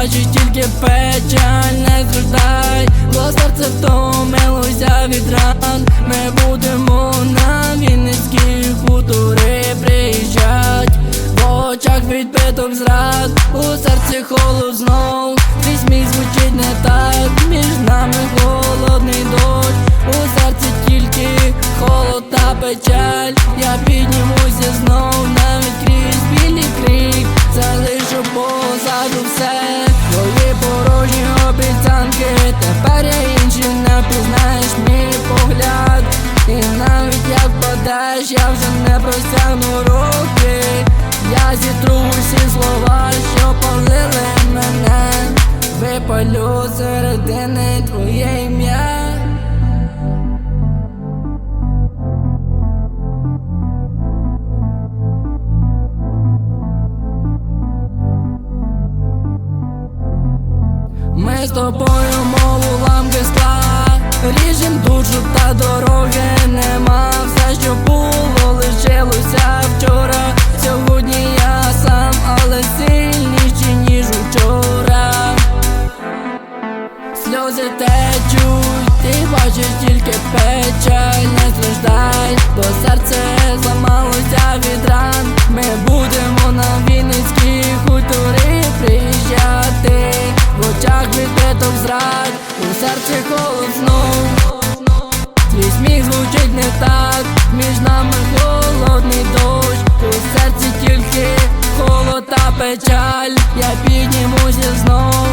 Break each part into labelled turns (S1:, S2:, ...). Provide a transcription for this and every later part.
S1: бачить тільки печаль, не страждай, бо серце втомилося від ран. Ми будемо на Вінницькі хутори приїжджать, в очах відбиток зрад, у серці холод знов, твій сміх звучить не так, між нами холодний дощ, у серці тільки холод та печаль, я обіцянки, тепер я не пізнаєш мій погляд, і навіть як падаєш, я вже не простягну руки, я зітру усі слова, що палили мене, випалю середини твоє Ми з тобою, мов уламки скла Ріжем душу та дороги нема. Все, що було, лишилося вчора. Сьогодні я сам, але сильніший, ніж учора. Сльози течуть, ти бачиш тільки печаль, не страждай, бо серце зламалося від ран. Ми будемо на Вінницькі хутори холод знов. Твій сміх звучить не так, між нами холодний дощ, у серці тільки холод та печаль, я піднімуся знов,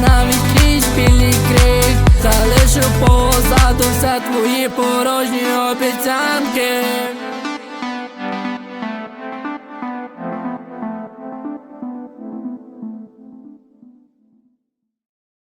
S1: навіть крізь білий крик, залишу позаду все твої порожні обіцянки.